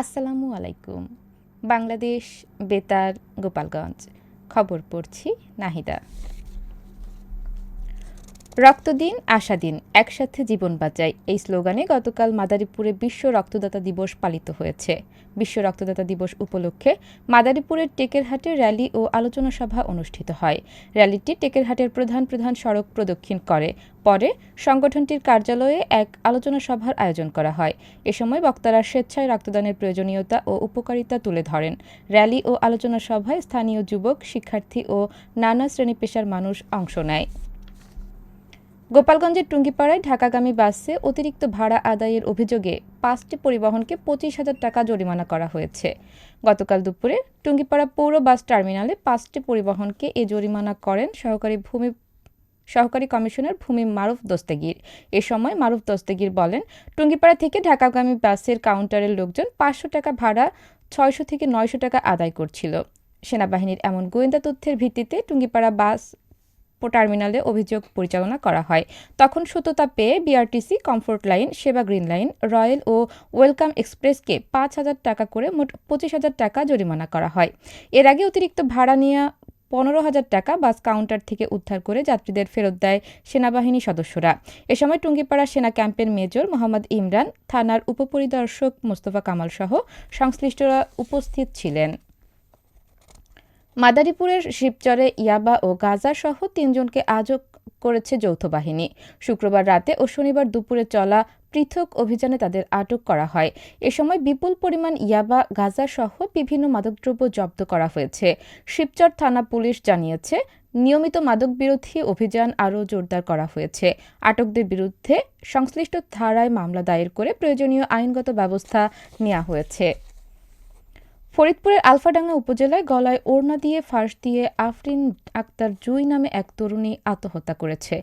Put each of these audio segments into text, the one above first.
আসসালামু আলাইকুম। বাংলাদেশ বেতার গোপালগঞ্জ। খবর পড়ছি নাহিদা। রক্ত দিন আশা দিন একসাথে জীবন বাঁচাই এই স্লোগানে গতকাল মাদারীপুরে বিশ্ব রক্তদাতা দিবস পালিত হয়েছে। বিশ্ব রক্তদাতা দিবস উপলক্ষে মাদারীপুরের টেকেরহাটে র্যালি ও আলোচনা সভা অনুষ্ঠিত হয়। র্যালিটি টেকেরহাটের প্রধান প্রধান সড়ক প্রদক্ষিণ করে। পরে সংগঠনটির কার্যালয়ে এক আলোচনা সভার আয়োজন করা হয়। এ সময় বক্তারা স্বেচ্ছায় রক্তদানের প্রয়োজনীয়তা ও উপকারিতা তুলে ধরেন। র্যালি ও আলোচনা সভায় স্থানীয় যুবক, শিক্ষার্থী ও নানা শ্রেণি পেশার মানুষ অংশ নেয়। গোপালগঞ্জের টুঙ্গিপাড়ায় ঢাকাগামী বাসে অতিরিক্ত ভাড়া আদায়ের অভিযোগে পাঁচটি পরিবহনকে পঁচিশ হাজার টাকা জরিমানা করা হয়েছে। গতকাল দুপুরে টুঙ্গিপাড়া পৌর বাস টার্মিনালে পাঁচটি পরিবহনকে এ জরিমানা করেন সহকারী ভূমি সহকারী কমিশনার ভূমি মারুফ দস্তেগির। এ সময় মারুফ দস্তেগির বলেন, টুঙ্গিপাড়া থেকে ঢাকাগামী বাসের কাউন্টারের লোকজন পাঁচশো টাকা ভাড়া ছয়শো থেকে নয়শো টাকা আদায় করছিল। সেনাবাহিনীর এমন গোয়েন্দা তথ্যের ভিত্তিতে টুঙ্গিপাড়া বাস টার্মিনালে অভিযোগ পরিচালনা করা হয়। তখন সত্যতা পেয়ে বিআরটিসি কমফোর্ট লাইন সেবা গ্রিন লাইন রয়্যাল ও ওয়েলকাম এক্সপ্রেসকে পাঁচ হাজার টাকা করে মোট পঁচিশ হাজার টাকা জরিমানা করা হয়। এর আগে অতিরিক্ত ভাড়া নিয়ে পনেরো হাজার টাকা বাস কাউন্টার থেকে উদ্ধার করে যাত্রীদের ফেরত দেয় সেনাবাহিনী সদস্যরা। এ সময় টুঙ্গিপাড়া সেনা ক্যাম্পের মেজর মোহাম্মদ ইমরান, থানার উপপরিদর্শক মোস্তফা কামাল সহ সংশ্লিষ্টরা উপস্থিত ছিলেন। মাদারীপুরের শিবচরে ইয়াবা ও গাজা সহ তিনজনকে আজও করেছে যৌথ বাহিনী। শুক্রবার রাতে ও শনিবার দুপুরে চলা পৃথক অভিযানে তাদের আটক করা হয়। এ সময় বিপুল পরিমাণ ইয়াবা, গাজা সহ বিভিন্ন মাদকদ্রব্য জব্দ করা হয়েছে। শিবচর থানা পুলিশ জানিয়েছে, নিয়মিত মাদক বিরোধী অভিযান আরও জোরদার করা হয়েছে। আটকদের বিরুদ্ধে সংশ্লিষ্ট ধারায় মামলা দায়ের করে প্রয়োজনীয় আইনগত ব্যবস্থা নেওয়া হয়েছে। ফরিদপুরের আলফাডাঙ্গা উপজেলায় গলায় ওড়না দিয়ে ফাঁস দিয়ে আফরিন আক্তার জুই নামে এক তরুণী আত্মহত্যা করেছে।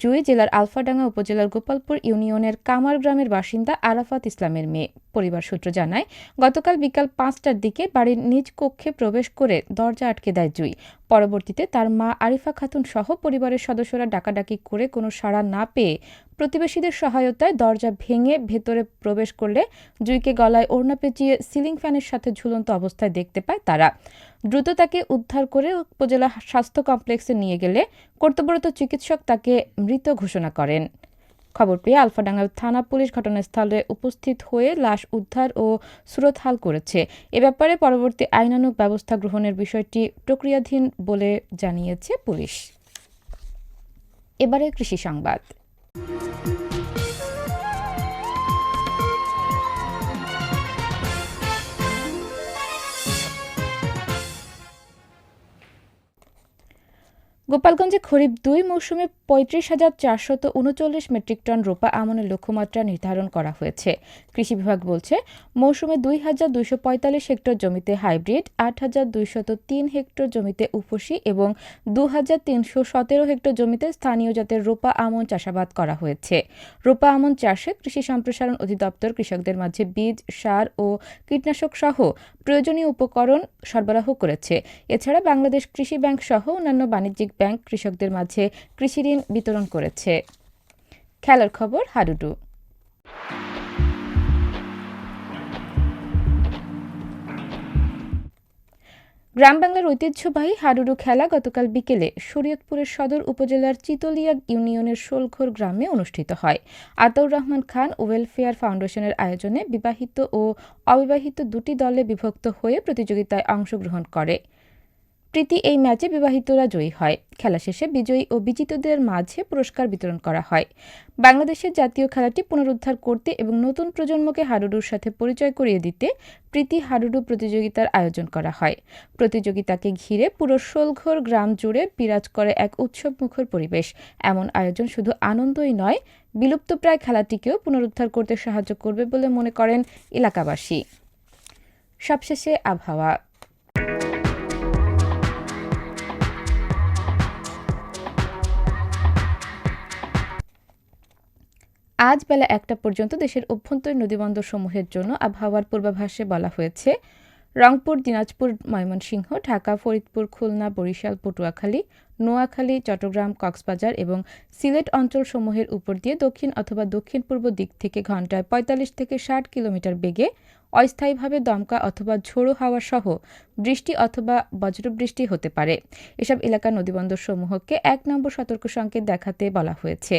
জুই জেলার আলফাডাঙ্গা উপজেলার গোপালপুর ইউনিয়নের কামার গ্রামের বাসিন্দা আরাফাত ইসলামের মেয়ে। পরিবার সূত্র জানায়, গতকাল বিকাল পাঁচটার দিকে বাড়ির নিজ কক্ষে প্রবেশ করে দরজা আটকে দেয় জুই। পরবর্তীতে তার মা আরিফা খাতুন সহ পরিবারের সদস্যরা ডাকাডাকি করে কোনো সাড়া না পেয়ে প্রতিবেশীদের সহায়তায় দরজা ভেঙে ভেতরে প্রবেশ করলে জুইকে গলায় ওড়না পেঁচিয়ে সিলিং ফ্যানের সাথে ঝুলন্ত অবস্থায় দেখতে পায় তারা। দ্রুত তাকে উদ্ধার করে উপজেলা স্বাস্থ্য কমপ্লেক্সে নিয়ে গেলে কর্তব্যরত চিকিৎসক তাকে মৃত ঘোষণা করেন। খবর পেয়ে আলফাডাঙ্গা থানা পুলিশ ঘটনাস্থলে উপস্থিত হয়ে লাশ উদ্ধার ও সুরতহাল করেছে। এ ব্যাপারে পরবর্তী আইনানুগ ব্যবস্থা গ্রহণের বিষয়টি প্রক্রিয়াধীন বলে জানিয়েছে পুলিশ। এবারে কৃষি সংবাদ। গোপালগঞ্জে খরিফ দুই মৌসুমে পঁয়ত্রিশ হাজার চারশত উনচল্লিশ মেট্রিক টন রোপা আমনের লক্ষ্যমাত্রা নির্ধারণ করা হয়েছে। কৃষি বিভাগ বলছে, মৌসুমে দুই হাজার দুইশো পঁয়তাল্লিশ হেক্টর জমিতে হাইব্রিড, আট হাজার দুইশত তিন হেক্টর জমিতে উপসি এবং দু হাজার তিনশো সতেরো হেক্টর জমিতে স্থানীয় জাতের রোপা আমন চাষাবাদ করা হয়েছে। রোপা আমন চাষে কৃষি সম্প্রসারণ অধিদপ্তর কৃষকদের মাঝে বীজ, সার ও কীটনাশক সহ প্রয়োজনীয় উপকরণ সরবরাহ করেছে। এছাড়া বাংলাদেশ কৃষি ব্যাংক সহ অন্যান্য বাণিজ্যিক ব্যাংক কৃষকদের মাঝে কৃষি ঋণ বিতরণ করেছে। খেলার খবর হাডুডু। গ্রাম বাংলার ঐতিহ্যবাহী হাডুডু খেলা গতকাল বিকেলে শরীয়তপুরের সদর উপজেলার চিতলিয়া ইউনিয়নের শোলঘর গ্রামে অনুষ্ঠিত হয়। আতাউর রহমান খান ওয়েলফেয়ার ফাউন্ডেশনের আয়োজনে বিবাহিত ও অবিবাহিত দুটি দলে বিভক্ত হয়ে প্রতিযোগিতায় অংশগ্রহণ করে। প্রীতি এই ম্যাচে বিবাহিতরা জয়ী হয়। খেলা শেষে বিজয়ী ও বিজিতদের মাঝে পুরস্কার বিতরণ করা হয়। বাংলাদেশের জাতীয় খেলাটি পুনরুদ্ধার করতে এবং নতুন প্রজন্মকে হাডুডুর সাথে পরিচয় করিয়ে দিতে প্রীতি হাডুডু প্রতিযোগিতার আয়োজন করা হয়। প্রতিযোগিতাকে ঘিরে পুরো শোলঘর গ্রাম জুড়ে বিরাজ করে এক উৎসবমুখর পরিবেশ। এমন আয়োজন শুধু আনন্দই নয়, বিলুপ্তপ্রায় খেলাটিকেও পুনরুদ্ধার করতে সাহায্য করবে বলে মনে করেন এলাকাবাসী। সবশেষে আবহাওয়া। আজ বেলা একটা পর্যন্ত দেশের অভ্যন্তরীণ নদীবন্দর সমূহের জন্য আবহাওয়ার পূর্বাভাসে বলা হয়েছে, রংপুর, দিনাজপুর, ময়মনসিংহ, ঢাকা, ফরিদপুর, খুলনা, বরিশাল, পটুয়াখালী, নোয়াখালী, চট্টগ্রাম, কক্সবাজার এবং সিলেট অঞ্চলসমূহের উপর দিয়ে দক্ষিণ অথবা দক্ষিণ পূর্ব দিক থেকে ঘন্টায় পঁয়তাল্লিশ থেকে ষাট কিলোমিটার বেগে অস্থায়ীভাবে দমকা অথবা ঝোড়ো হাওয়া সহ বৃষ্টি অথবা বজ্রবৃষ্টি হতে পারে। এসব এলাকার নদীবন্দর সমূহকে এক নম্বর সতর্ক সংকেত দেখাতে বলা হয়েছে।